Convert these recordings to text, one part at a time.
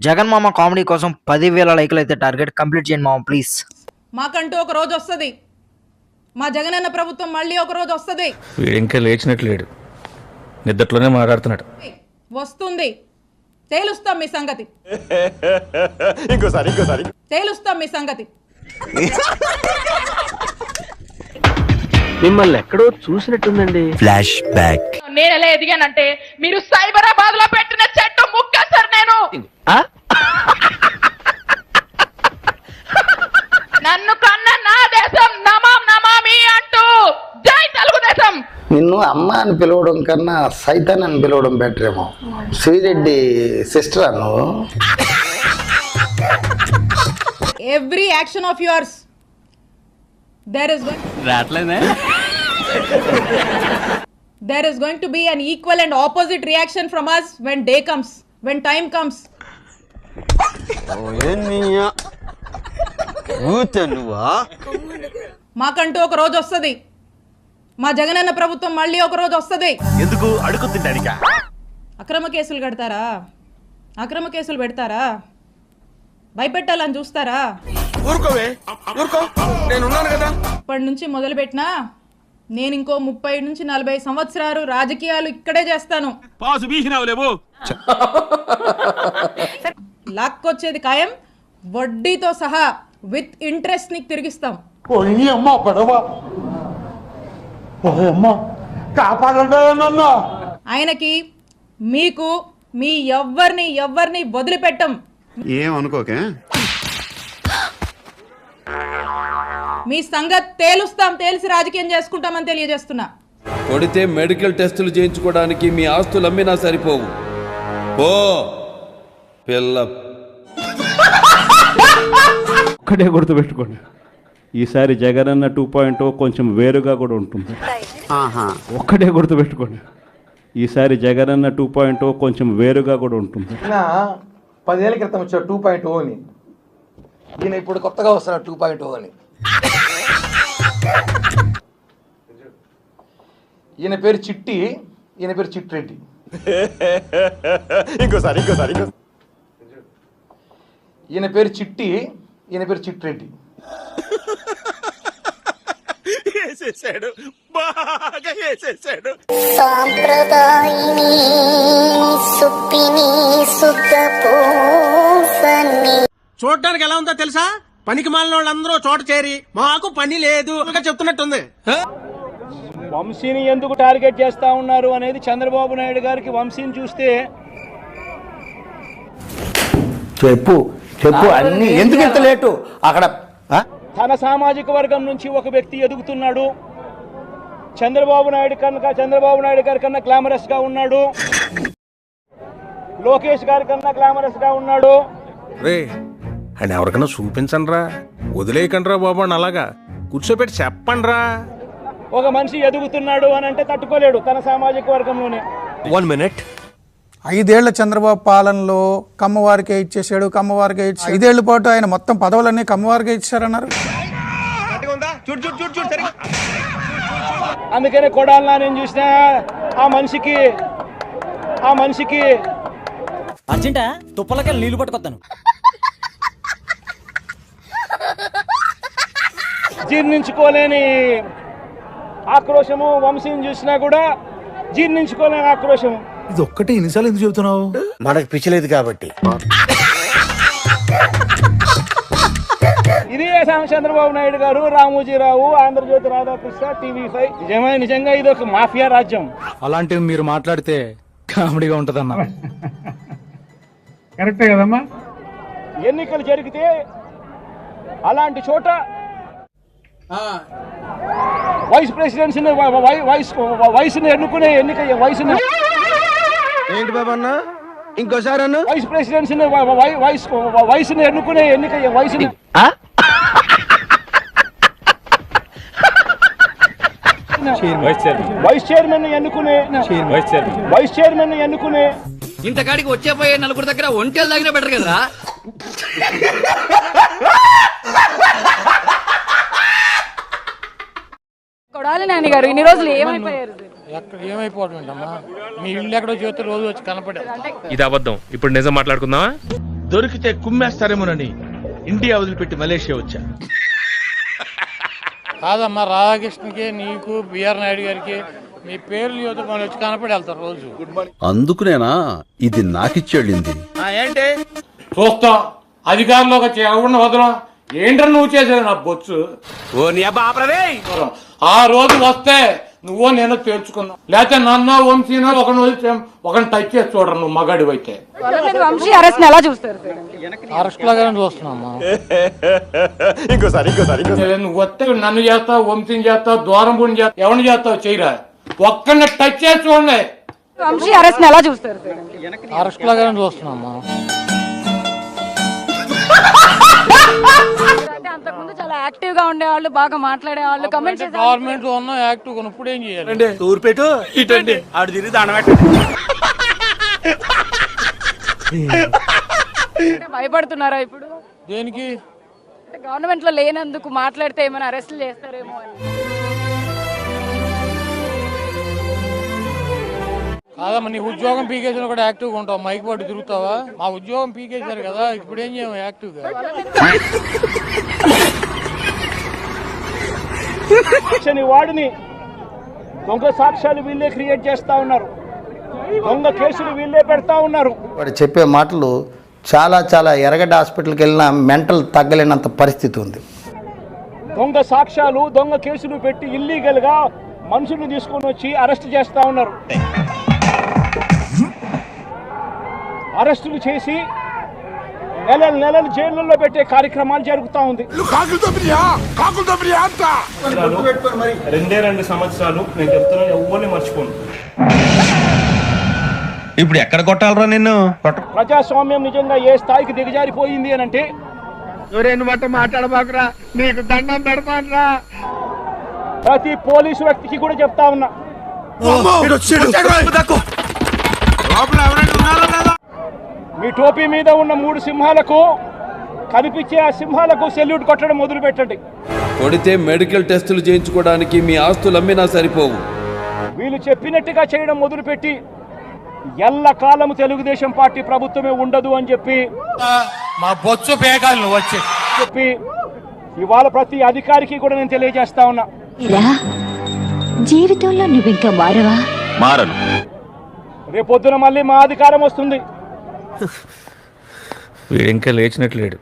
జగన్ మామ కామెడీ కోసం పదివేల లైకులు అయితే టార్గెట్. కంప్లీట్ చేయండి మామ ప్లీజ్. మాకంటూ ఒక రోజు వస్తుంది. మా జగనన్న ప్రభుత్వం మళ్ళీ ఒక రోజు వస్తుంది. వీడు ఇంకా లేచినట్లు లేడు. నిద్దట్లోనే మాట్లాడుతున్నాడు వస్తుంది. తేలుస్తాం మీ సంగతి. ఇంకోసారి ఇంకోసారి. తేలుస్తాం మీ సంగతి. మిమ్మల్ని ఎక్కడో చూసినట్టుందండి. ఫ్లాష్ బ్యాక్ నేను ఎలా ఎదిగానంటే మీరు సైబరాబాద్లో పెట్టిన చెట్టు ముక్క సార్ నేను? నన్ను కన్న నా దేశం నమాం నమామి అంటూ. జై తెలుగుదేశం. నిన్ను అమ్మ అని పిలవడం కన్నా సైతాన్ అని పిలవడం బెటర్ ఏమో. శ్రీరెడ్డి సిస్టర్ నువ్వు every action of yours there is there is going to be an equal and opposite reaction from us when day comes when time comes మాకంటూ ఒక రోజు వస్తుంది. మా జగనన్న ప్రభుత్వం మళ్ళీ ఒక రోజు వస్తుంది. ఎందుకు? అడుగు తింటానికా అక్రమ కేసులు కడతారా? అక్రమ కేసులు పెడతారా? భయపెట్టాలని చూస్తారా? ఊరుకోవే. ఊరుకో. నేను ఉన్నాను కదా. ఇప్పటి నుంచి మొదలుపెట్టినా? నేను ఇంకో ముప్పై నుంచి నలభై సంవత్సరాలు రాజకీయాలు ఇక్కడే చేస్తాను. పాసు బీసినావు లేవు. లాక్కొచ్చేది ఖాయం వడ్డీతో సహా విత్ ఇంట్రెస్ట్ నీకు తిరిగిస్తాం. ఆయనకి మీకు మీ ఎవ్వరిని ఎవ్వరిని వదిలిపెట్టం. ఏమనుకోకే మీ సంగతి తేలుస్తాం తేల్చి రాజకీయం చేసుకుంటామని తెలియజేస్తున్నా. కొడితే మెడికల్ టెస్టులు చేయించుకోవడానికి మీ ఆస్తులు అమ్మినా సరిపోవు. ఓ పిల్ల. ఒక్కటే గుర్తుపెట్టుకోండి. ఈసారి జగనన్న టూ పాయింట్ కొంచెం వేరుగా కూడా ఉంటుంది. ఒక్కటే గుర్తుపెట్టుకోండి. ఈసారి జగనన్న టూ పాయింట్ కొంచెం వేరుగా కూడా ఉంటుంది. పదేళ్ళ క్రితం వచ్చాడు టూ పాయింట్ ఓ అని ఈయన ఇప్పుడు కొత్తగా వస్తున్నాడు టూ పాయింట్ ఓ అని ఈయన పేరు చిట్టి ఈయన పేరు చిట్రెడ్డి. ఇంకోసారి ఇంకోసారి ఇంకో ఈయన పేరు చిట్టి ఈయన పేరు చిట్రెడ్డి. వేసేసాడు. బాగా వేసేసాడు. సాంప్రదాయిని సుప్పిని సుఖ చూడడానికి ఎలా ఉందో తెలుసా? పనికి మాలిన వాళ్ళందరూ చోట చేరి మాకు పని లేదు చెప్తున్నట్టుంది. వంశీని ఎందుకు టార్గెట్ చేస్తా ఉన్నారు అనేది చంద్రబాబు నాయుడు గారికి వంశీని చూస్తే చెప్పు చెప్పు అన్ని. ఎందుకు ఇంత లేటు? అక్కడ ఆ? తన సామాజిక వర్గం నుంచి ఒక వ్యక్తి ఎదుగుతున్నాడు. చంద్రబాబు నాయుడు కన్నా చంద్రబాబు నాయుడు గారి కన్నా గ్లామరస్గా ఉన్నాడు. లోకేష్ గారి కన్నా గ్లామరస్గా ఉన్నాడు. రే అని ఎవరికైనా చూపించండి రా వదిలేయకండి రా బాబు అని అలాగా. కూర్చోబెట్టి చెప్పండి రా ఒక మనిషి ఎదుగుతున్నాడు అని అంటే తట్టుకోలేడు తన సామాజిక వర్గంలోనే. వన్ మినిట్ ఐదేళ్ళ చంద్రబాబు పాలనలో కమ్మవారికే ఇచ్చేసాడు కమ్మవారికే ఇచ్చి ఐదేళ్ళ పాటు ఆయన మొత్తం పదవులన్నీ కమ్మవారికే ఇచ్చారన్నారు. చూడు చూడు చూడు చూడు సరిగ్గా అందుకనే కొడాలనా నేను చూసిన ఆ మనిషికి ఆ మనిషికి. అర్జెంటా? తుప్పలకెళ్ళి నీళ్ళు పట్టుకొస్తాను. జీర్ణించుకోలేని ఆక్రోశము వంశీని చూసినా కూడా జీర్ణించుకోలేని ఆక్రోశము. ఇది ఒక్కటే ఎన్నిసార్లు ఎందుకు చెబుతున్నావు? మనకు పిచ్చలేదు కాబట్టి. ఇదే చంద్రబాబు నాయుడు గారు రామోజీరావు ఆంధ్రజ్యోతి రాధాకృష్ణ టీవీ ఫైవ్. నిజమే నిజంగా ఇది ఒక మాఫియా రాజ్యం. అలాంటివి మీరు మాట్లాడితే కామెడీగా ఉంటదన్న. కరెక్టే కదమ్మా? ఎన్నికలు జరిగితే అలాంటి చోట వైస్ ప్రెసిడెన్సీని వై- వై- వైస్ వయసుని ఎన్నుకునే ఎన్నిక వయసుని ఏంటి బాబా అన్న ఇంకోసారి అన్న? వైస్ ప్రెసిడెన్సీని వై- వై- వైస్ వయసుని ఎన్నుకునే ఎన్నిక వయసుని ఆ? వైస్ చైర్మన్ ఎన్నుకునే వైస్ చైర్మన్ ఎన్నుకునే ఇంతకాడికి వచ్చే పోయే నలుగురు దగ్గర ఒంటెలు దగ్గర బెటర్ కదరా కొడాలి నాని గారు ఇన్ని రోజులు ఏమైపోయారు? ఏమైపోవడం మీ ఇల్లు ఎక్కడో చేస్తే రోజు వచ్చి కనపడే ఇది అబద్ధం. ఇప్పుడు నిజం మాట్లాడుకుందామా? దొరికితే కుమ్మేస్తారేమోనని ఇండియా వదిలిపెట్టి మలేషియా వచ్చా. కాదమ్మా రాధాకృష్ణకి నీకు బిఆర్ నాయుడు గారికి మీ పేర్లు యువత మనం వచ్చి కనపడి వెళ్తారు రోజు. అందుకునేనా? ఇది నాకిచ్చెళ్ళింది. ఏంటి? చూస్తాం అధికారంలోకి వచ్చి ఎవరిని వదలం? ఏంటని నువ్వు చేసేది నా బొచ్చు? ఓ నీ అబ్బా ఆ రోజు వస్తే నువ్వు నేను తేల్చుకుందాం లేకపోతే నన్ను వంశీనో వదిలి ఒకరిని టచ్ చేసి చూడరు నువ్వు మగాడి అయితే. వంశీ అరెస్ట్ ఎలా చూస్తారు? అరెస్ట్ లాగానే చూస్తున్నామ్మా లేదు, నువ్వు వస్తే నన్ను చేస్తావు వంశీని చేస్తావు దూరం పుణ్యం చేస్తావు ఎవరిని చేస్తావు చేయరా? ఒక్కరిని టచ్ చేసి చూడండి. వంశీ అరెస్ట్ ఎలా చూస్తారు? అరెస్ట్ లాగానే చూస్తున్నామ్మా అంతకుముందు చాలా యాక్టివ్గా ఉండేవాళ్ళు బాగా మాట్లాడేవాళ్ళు కమెంట్ గవర్నమెంట్లో ఉన్న యాక్టివ్ ఇప్పుడు ఏం చేయాలి? తూర్పేటు ఇటండి ఆడు తిరిగి దండం పెట్టండి. భయపడుతున్నారా ఇప్పుడు? దేనికి? గవర్నమెంట్లో లేనందుకు మాట్లాడితే ఏమైనా అరెస్ట్ చేస్తారేమో అని. కాదమ్మా నీ ఉద్యోగం పీకేసిన కూడా యాక్టివ్గా ఉంటావు. మైక్ పట్టు తిరుగుతావా? మా ఉద్యోగం పీకేశారు కదా ఇప్పుడు ఏం చేయము యాక్టివ్గా? వాడిని దొంగ సాక్ష్యాలు వీళ్ళే క్రియేట్ చేస్తా ఉన్నారు. దొంగ కేసులు వీళ్ళే పెడతా ఉన్నారు. వాడు చెప్పే మాటలు చాలా చాలా ఎరగడ్డ హాస్పిటల్కి వెళ్ళిన మెంటల్ తగ్గలేనంత పరిస్థితి ఉంది. దొంగ సాక్ష్యాలు దొంగ కేసులు పెట్టి ఇల్లీగల్గా మనుషుల్ని తీసుకొని వచ్చి అరెస్ట్ చేస్తా ఉన్నారు. అరెస్టులు చేసి నెలలు నెలలు జైళ్ళల్లో పెట్టే కార్యక్రమాలు జరుగుతూ ఉంది. రెండే రెండు సంవత్సరాలు నేను చెప్తున్నాను ఎవరిని మర్చిపోను. ఇప్పుడు ఎక్కడ కొట్టాలరా నిన్ను? ప్రజాస్వామ్యం నిజంగా ఏ స్థాయికి దిగజారిపోయింది అని అంటే బట్ట మాట్లాడబాకురా? నీకు దండం పెడతానరా. ప్రతి పోలీసు వ్యక్తికి కూడా చెప్తా ఉన్నా. మీ టోపీ మీద ఉన్న మూడు సింహాలకు కనిపించే ఆ సింహాలకు సెల్యూట్ కొట్టడం మొదలు పెట్టండి కొడితే మెడికల్ టెస్టులు చేయించుకోవడానికి మీ ఆస్తులు అమ్మినా సరిపోవు. వీళ్ళు చెప్పినట్టుగా చేయడం మొదలుపెట్టి ఎల్ల కాలము తెలుగుదేశం పార్టీ ప్రభుత్వమే ఉండదు అని చెప్పి మా బొచ్చు పేకాలు నువ్వు వచ్చి. చెప్పి ఇవాళ ప్రతి అధికారికి కూడా నేను తెలియజేస్తా ఉన్నా. జీవితంలో నువ్వు ఇంకా మారవా? మారను. రేపొద్దున మళ్ళీ మా అధికారం వస్తుంది. వీడు ఇంకా లేచినట్లేడు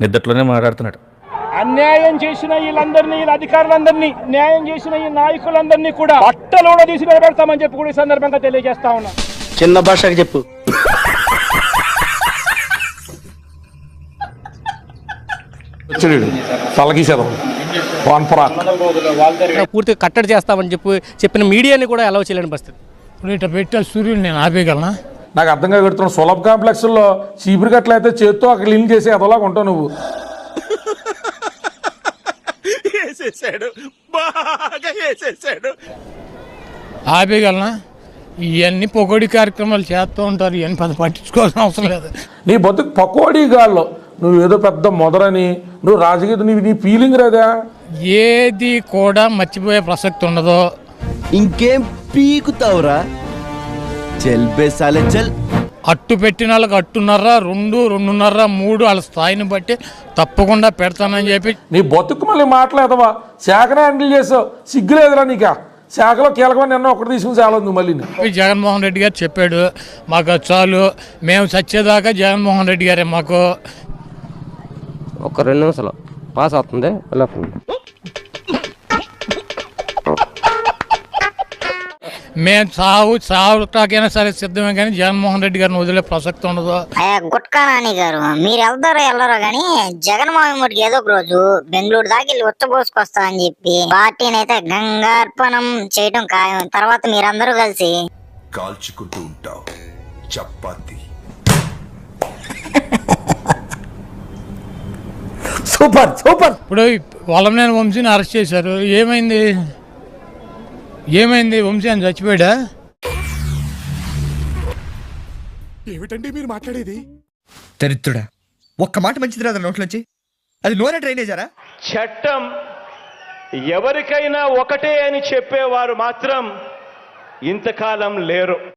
నిద్దట్లోనే మాట్లాడుతున్నాడు. అన్యాయం చేసిన వీళ్ళందరినీ వీళ్ళ అధికారులందరినీ న్యాయం చేసిన ఈ నాయకులందరినీ కూడా బట్టలు కూడా తీసి నిలబెడతామని చెప్పి కూడా ఈ సందర్భంగా తెలియజేస్తా ఉన్నా. చిన్న భాషకి చెప్పు. పూర్తిగా కట్టడి చేస్తామని చెప్పి చెప్పిన మీడియాని కూడా అలౌ చేయలేని పరిస్థితి. ఇప్పుడు ఇట్లా పెట్టే సూర్యుని నేను ఆపేయగలనా? నాకు అర్థం కాగడుతున్నా సులభ కాంప్లెక్స్లో చీపురు కట్లయితే చేత్తో అక్కడ క్లీన్ చేసి అదోలాగా ఉంటావు నువ్వు. వేసేసాడు. బాగా వేసేసాడు. ఆపేయగలనా? ఇవన్నీ పొగడి కార్యక్రమాలు చేస్తూ ఉంటారు. ఇవన్నీ పెద్ద పట్టించుకోవాల్సిన అవసరం లేదు. నీ బతుకు పకోడీ గాల్లో నువ్వు ఏదో పెద్ద మొదరని నువ్వు రాజకీయ నీ నీ ఫీలింగ్ రాదా? ఏది కూడా మర్చిపోయే ప్రసక్తి ఉండదు. ఇంకేం పీకుతావురా? చెల్ బేసాలే చల్ అట్టు పెట్టిన వాళ్ళకి అట్టున్నర రెండు రెండున్నర మూడు వాళ్ళ స్థాయిని బట్టి తప్పకుండా పెడతానని చెప్పి. నీ బతుకు మళ్ళీ మాట్లాడవా శాఖనే హ్యాండిల్ చేసావు. సిగ్గులేదురా నీకా? శాఖలో కీలకమైన నిన్న ఒకటి తీసుకుని చాలదు మళ్ళీ. జగన్మోహన్ రెడ్డి గారు చెప్పాడు మాకు చాలు. మేము చచ్చేదాకా జగన్మోహన్ రెడ్డి గారే మాకు. ఒక రెండు నిమిషాలు. పాస్ అవుతుంది వెళ్ళొస్తుంది. మేము సావు సావుటాకైనా సరే సిద్ధమే కానీ జగన్మోహన్ రెడ్డి గారిని వదిలే ప్రసక్తి ఉండదు. గుట్కా నాని గారు మీరు వెళ్తారో వెళ్ళరో గానీ జగన్మోహన్ రెడ్డికి ఏదో ఒక రోజు బెంగళూరు దాకా వెళ్ళి ఉచ్చబోసుకొస్తా అని చెప్పి పార్టీని అయితే గంగార్పణం చేయడం ఖాయం. తర్వాత మీరందరూ కలిసి కాల్చుకుంటూ ఉంటావు. చపాతి. Super super. ఇప్పుడు వల్లమనేని వంశీని అరెస్ట్ చేశారు. ఏమైంది? ఏమైంది? వంశీ అని చచ్చిపోయాడా? ఏమిటండి మీరు మాట్లాడేది? దరిద్రుడా ఒక్క మాట మంచిది రాదా నోట్లోంచి. అది నూనె డ్రైనేజారా చట్టం ఎవరికైనా ఒకటే అని చెప్పేవారు మాత్రం ఇంతకాలం లేరు.